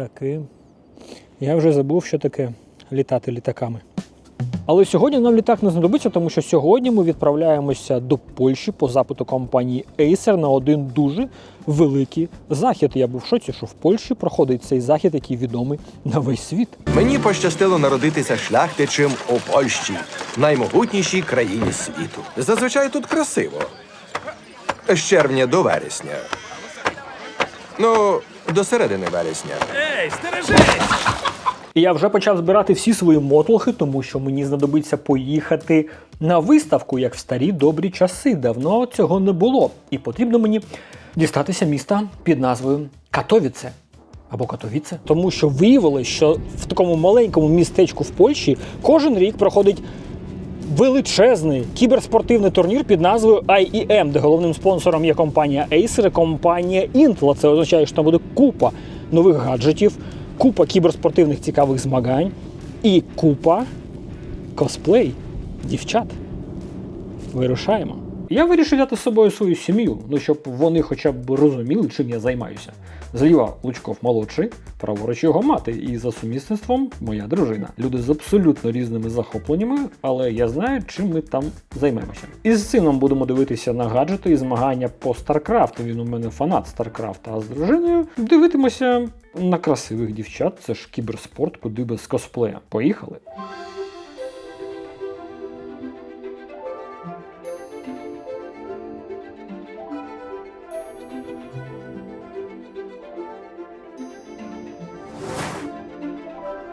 літаки. Я вже забув, що таке літати літаками. Але сьогодні нам літак не знадобиться, тому що сьогодні ми відправляємося до Польщі по запиту компанії Acer на один дуже великий захід. Я був в шоці, що в Польщі проходить цей захід, який відомий на весь світ. Мені пощастило народитися шляхтичем у Польщі, наймогутнішій країні світу. Зазвичай тут красиво. З червня до вересня. Ну, до середини вересня. І я вже почав збирати всі свої мотлохи, тому що мені знадобиться поїхати на виставку, як в старі добрі часи. Давно цього не було. І потрібно мені дістатися міста під назвою Катовіце. Або Катовіце, тому що виявилось, що в такому маленькому містечку в Польщі кожен рік проходить величезний кіберспортивний турнір під назвою IEM, де головним спонсором є компанія Acer і компанія Intel. Це означає, що там буде купа нових гаджетів, купа кіберспортивних цікавих змагань і купа косплей дівчат. Вирушаємо. Я вирішив взяти з собою свою сім'ю, ну щоб вони хоча б розуміли, чим я займаюся. Зліва Лучков молодший, праворуч його мати, і за сумісництвом моя дружина. Люди з абсолютно різними захопленнями, але я знаю, чим ми там займемося. Із сином будемо дивитися на гаджети і змагання по Старкрафту. Він у мене фанат Старкрафта, а з дружиною дивитимося на красивих дівчат. Це ж кіберспорт, куди без косплея. Поїхали.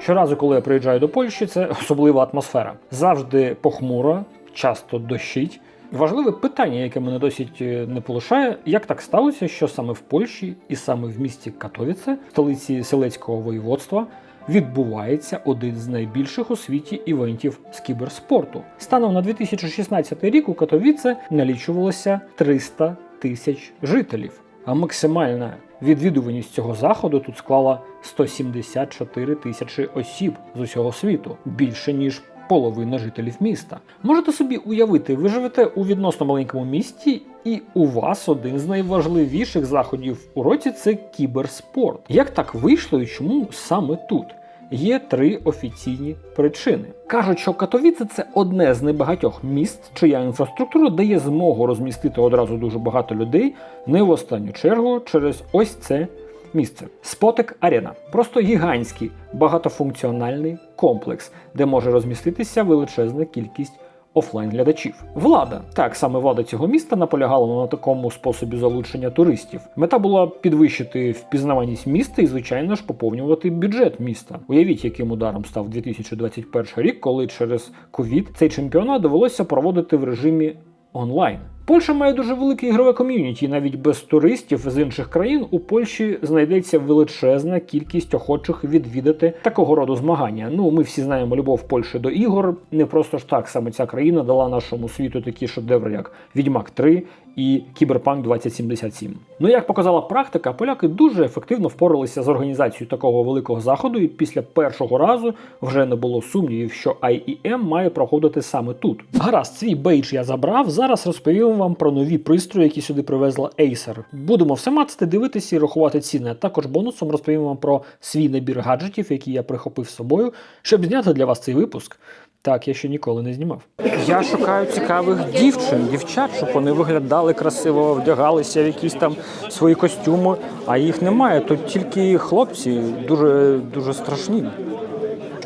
Щоразу, коли я приїжджаю до Польщі, це особлива атмосфера. Завжди похмуро, часто дощить. Важливе питання, яке мене досить е, не полишає, як так сталося, що саме в Польщі і саме в місті Катовіце, столиці селецького воєводства, відбувається один з найбільших у світі івентів з кіберспорту. Станом на 2016 рік у Катовіце налічувалося 300 тисяч жителів, а максимальна відвідуваність цього заходу тут склала 174 тисячі осіб з усього світу, більше ніж половина жителів міста. Можете собі уявити, ви живете у відносно маленькому місті, і у вас один з найважливіших заходів у році це кіберспорт. Як так вийшло і чому саме тут? Є три офіційні причини. Кажуть, що Катовіце це одне з небагатьох міст, чия інфраструктура дає змогу розмістити одразу дуже багато людей, не в останню чергу через ось це місце. Спотек Арена просто гігантський багатофункціональний комплекс, де може розміститися величезна кількість офлайн-глядачів. Влада, так саме влада цього міста наполягала на такому способі залучення туристів. Мета була підвищити впізнаваність міста і, звичайно ж, поповнювати бюджет міста. Уявіть, яким ударом став 2021 рік, коли через ковід цей чемпіонат довелося проводити в режимі онлайн. Польща має дуже велике ігрове ком'юніті, навіть без туристів з інших країн у Польщі знайдеться величезна кількість охочих відвідати такого роду змагання. Ну, ми всі знаємо любов Польщі до ігор. Не просто ж так саме ця країна дала нашому світу такі шедеври, як Відьмак 3 і Кіберпанк 2077. Ну як показала практика, поляки дуже ефективно впоралися з організацією такого великого заходу, і після першого разу вже не було сумнівів, що IEM має проходити саме тут. Гаразд, свій бейдж я забрав. Зараз розповім вам про нові пристрої, які сюди привезла Acer. Будемо все мацати, дивитися і рахувати ціни. А також бонусом розповім вам про свій набір гаджетів, які я прихопив з собою, щоб зняти для вас цей випуск. Так, я ще ніколи не знімав. Я шукаю цікавих дівчин, дівчат, щоб вони виглядали красиво, вдягалися в якісь там свої костюми, а їх немає. Тут тільки хлопці дуже дуже страшні.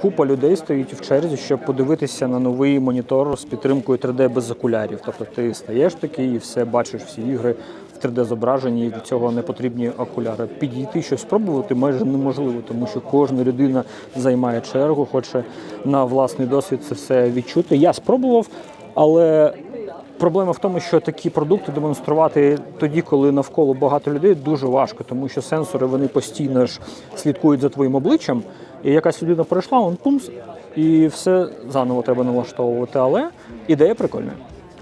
Купа людей стоїть в черзі, щоб подивитися на новий монітор з підтримкою 3D без окулярів. Тобто ти стаєш такий і все бачиш всі ігри в 3D зображенні, і для цього не потрібні окуляри. Підійти щось спробувати майже неможливо, тому що кожна людина займає чергу, хоче на власний досвід це все відчути. Я спробував, але Проблема в тому, що такі продукти демонструвати тоді, коли навколо багато людей, дуже важко, тому що сенсори вони постійно ж слідкують за твоїм обличчям. І якась людина пройшла, он пумс, і все заново треба налаштовувати. Але ідея прикольна.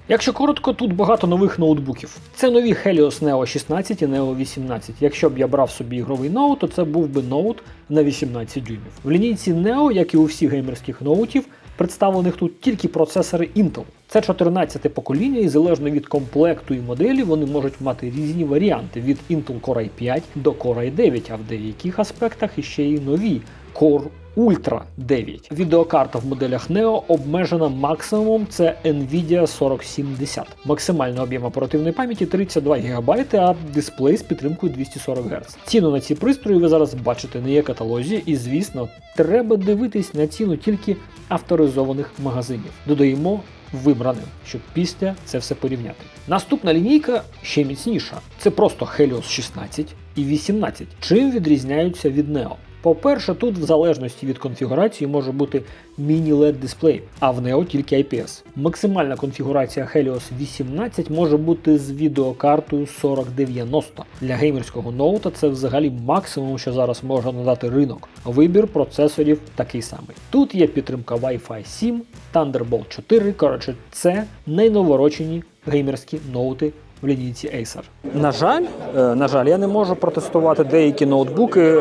Якщо коротко, тут багато нових ноутбуків. Це нові Helios Neo 16 і Neo 18. Якщо б я брав собі ігровий ноут, то це був би ноут на 18 дюймів. В лінійці Neo, як і у всіх геймерських ноутів, представлених тут тільки процесори Intel. Це 14 покоління, і залежно від комплекту і моделі, вони можуть мати різні варіанти від Intel Core i 5 до Core i 9, а в деяких аспектах іще й нові Core Ultra 9. Відеокарта в моделях Neo обмежена максимумом це Nvidia 4070. Максимальний об'єм оперативної пам'яті 32 ГБ, а дисплей з підтримкою 240 Гц. Ціну на ці пристрої ви зараз бачите на є каталозі, і звісно, треба дивитись на ціну тільки авторизованих магазинів. Додаємо вибраним, щоб після це все порівняти. Наступна лінійка ще міцніша. Це просто Helios 16 і 18. Чим відрізняються від Neo? По-перше, тут в залежності від конфігурації може бути міні-LED дисплей, а в Neo тільки IPS. Максимальна конфігурація Helios 18 може бути з відеокартою 4090. Для геймерського ноута це взагалі максимум, що зараз може надати ринок. Вибір процесорів такий самий. Тут є підтримка Wi-Fi 7, Thunderbolt 4, коротше, це найноворочені геймерські ноути в лінійці Acer. На жаль, е, на жаль, я не можу протестувати деякі ноутбуки е,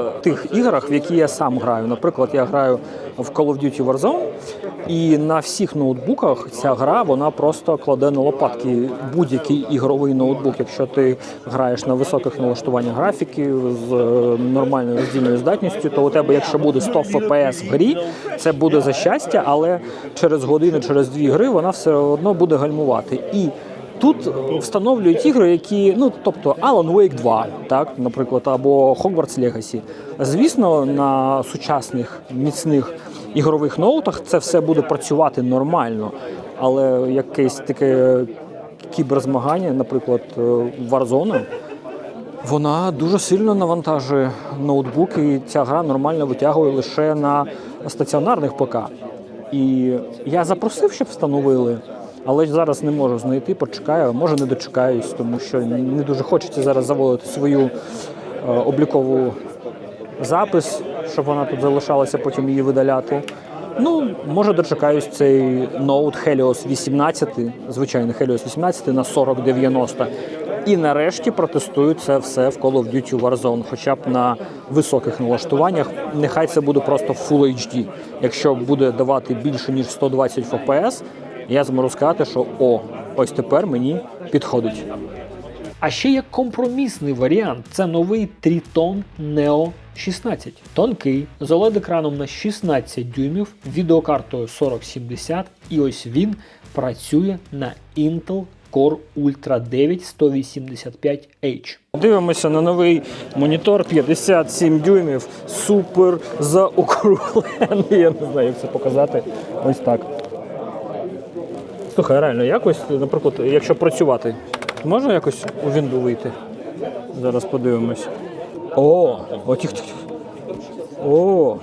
в тих іграх, в які я сам граю. Наприклад, я граю в Call of Duty Warzone, і на всіх ноутбуках ця гра вона просто кладе на лопатки будь-який ігровий ноутбук. Якщо ти граєш на високих налаштуваннях графіки з е, нормальною роздільною здатністю, то у тебе, якщо буде 100 FPS в грі, це буде за щастя, але через годину, через дві гри вона все одно буде гальмувати. І Тут встановлюють ігри, які, ну тобто Alan Wake 2, так, наприклад, або Hogwarts Legacy. Звісно, на сучасних міцних ігрових ноутах це все буде працювати нормально, але якесь таке кіберзмагання, наприклад, е, Warzone, вона дуже сильно навантажує ноутбук, і ця гра нормально витягує лише на стаціонарних ПК. І я запросив, щоб встановили, але зараз не можу знайти, почекаю, може не дочекаюсь, тому що не дуже хочеться зараз заводити свою е, облікову запис, щоб вона тут залишалася, потім її видаляти. Ну, може дочекаюсь цей Note Helios 18, звичайний Helios 18 на 4090. І нарешті протестую це все в Call of Duty Warzone, хоча б на високих налаштуваннях. Нехай це буде просто Full HD. Якщо буде давати більше ніж 120 FPS, я зможу сказати, що о, ось тепер мені підходить. А ще є компромісний варіант це новий Triton Neo 16. Тонкий, з OLED-екраном на 16 дюймів, відеокартою 4070, і ось він працює на Intel Core Ultra 9 185H. Дивимося на новий монітор 57 дюймів, супер заокруглений. Я не знаю, як це показати. Ось так. Слухай, реально, якось, наприклад, якщо працювати, можна якось у Вінду вийти? Зараз подивимось. О, о, тих, тих, тих. О.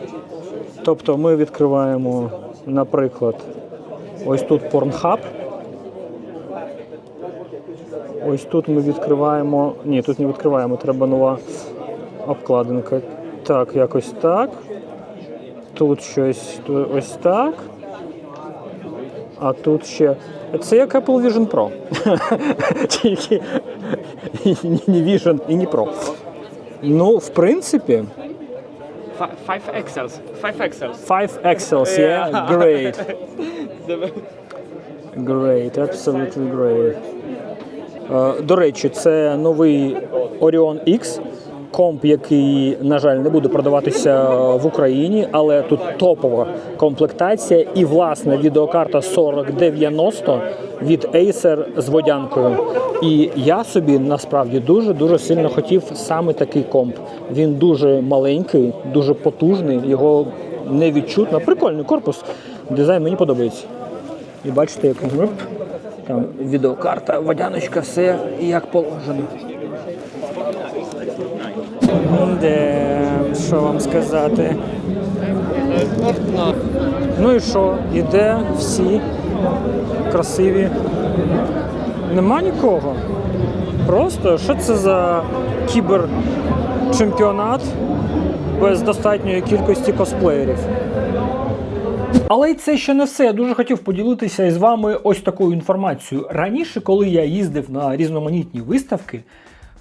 Тобто ми відкриваємо, наприклад, ось тут Pornhub. Ось тут ми відкриваємо. Ні, тут не відкриваємо, треба нова обкладинка. Так, якось так. Тут щось ось так. А тут ще. Це як Apple Vision Pro. Тільки не Vision і не Pro. Ну, в принципі, Fi- Five Excels. Five Excels. 5 Excels, yeah? Great. Great, absolutely great. Е, До речі, це новий Orion X. Комп, який, на жаль, не буде продаватися в Україні, але тут топова комплектація і власне відеокарта 4090 від Acer з водянкою. І я собі насправді дуже дуже сильно хотів саме такий комп. Він дуже маленький, дуже потужний, його не відчутно. Прикольний корпус. Дизайн мені подобається. І бачите, як. Там відеокарта, водяночка, все як положено. Де, що вам сказати? Ну і що? Іде всі красиві. Нема нікого. Просто що це за кіберчемпіонат без достатньої кількості косплеєрів? Але й це ще не все. Я дуже хотів поділитися із вами ось такою інформацією. Раніше, коли я їздив на різноманітні виставки,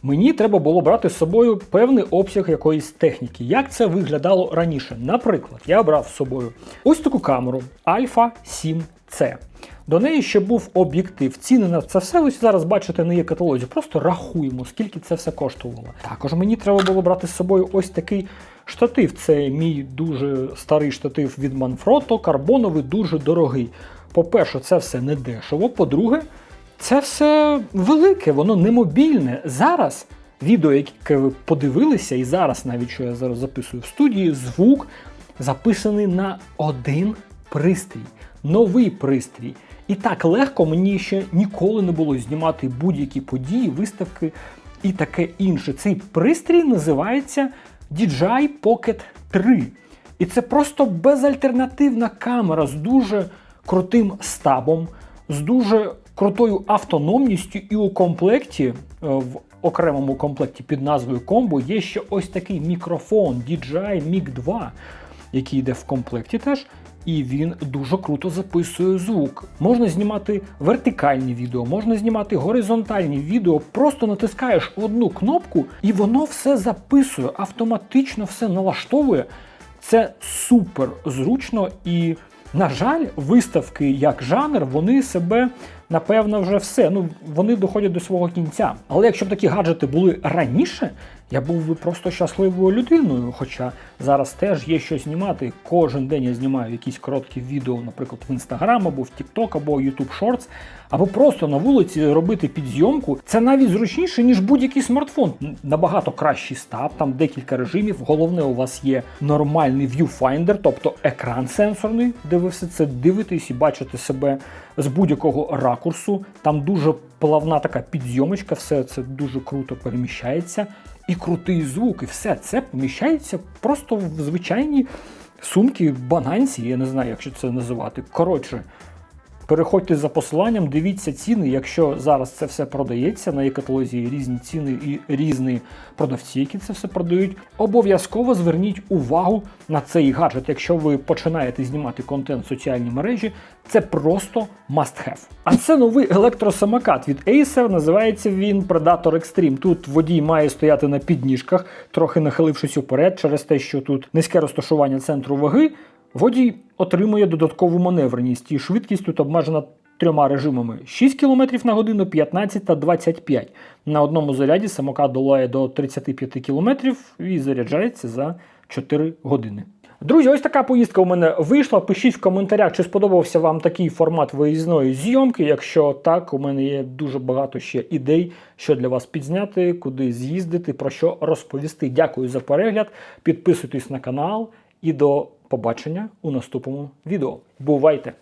мені треба було брати з собою певний обсяг якоїсь техніки. Як це виглядало раніше? Наприклад, я брав з собою ось таку камеру Alpha 7C. До неї ще був об'єктив. Ціни на це все ви зараз бачите не є каталозі. Просто рахуємо, скільки це все коштувало. Також мені треба було брати з собою ось такий штатив. Це мій дуже старий штатив від Manfrotto, карбоновий, дуже дорогий. По-перше, це все не дешево. По-друге, це все велике, воно не мобільне. Зараз відео, яке ви подивилися, і зараз навіть що я зараз записую в студії, звук записаний на один пристрій, новий пристрій. І так легко мені ще ніколи не було знімати будь-які події, виставки і таке інше. Цей пристрій називається DJI Pocket 3. І це просто безальтернативна камера з дуже крутим стабом, з дуже крутою автономністю, і у комплекті, е, в окремому комплекті під назвою Combo, є ще ось такий мікрофон DJI Mic 2, який йде в комплекті теж. І він дуже круто записує звук. Можна знімати вертикальні відео, можна знімати горизонтальні відео. Просто натискаєш одну кнопку, і воно все записує, автоматично все налаштовує. Це супер зручно і, на жаль, виставки як жанр, вони себе напевно вже все. Ну вони доходять до свого кінця. Але якщо б такі гаджети були раніше, я був би просто щасливою людиною. Хоча зараз теж є що знімати. Кожен день я знімаю якісь короткі відео, наприклад, в Instagram або в TikTok, або YouTube Shorts, або просто на вулиці робити підзйомку. Це навіть зручніше, ніж будь-який смартфон. Набагато кращий стаб, там декілька режимів. Головне, у вас є нормальний viewfinder, тобто екран сенсорний, де ви все це дивитесь і бачите себе з будь-якого ракурсу. Там дуже плавна така підйомочка, все це дуже круто переміщається. І крутий звук, і все це поміщається просто в звичайні сумки, бананці, я не знаю, як це називати. Коротше, Переходьте за посиланням, дивіться ціни. Якщо зараз це все продається на є різні ціни і різні продавці, які це все продають. Обов'язково зверніть увагу на цей гаджет. Якщо ви починаєте знімати контент в соціальній мережі, це просто must have. А це новий електросамокат від Acer. Називається він Predator Extreme. Тут водій має стояти на підніжках, трохи нахилившись уперед, через те, що тут низьке розташування центру ваги. Водій отримує додаткову маневреність і швидкість тут обмежена трьома режимами: 6 км на годину, 15 та 25. На одному заряді самокат долає до 35 км і заряджається за 4 години. Друзі, ось така поїздка у мене вийшла. Пишіть в коментарях, чи сподобався вам такий формат виїзної зйомки. Якщо так, у мене є дуже багато ще ідей, що для вас підзняти, куди з'їздити, про що розповісти. Дякую за перегляд. Підписуйтесь на канал і до побачення у наступному відео. Бувайте!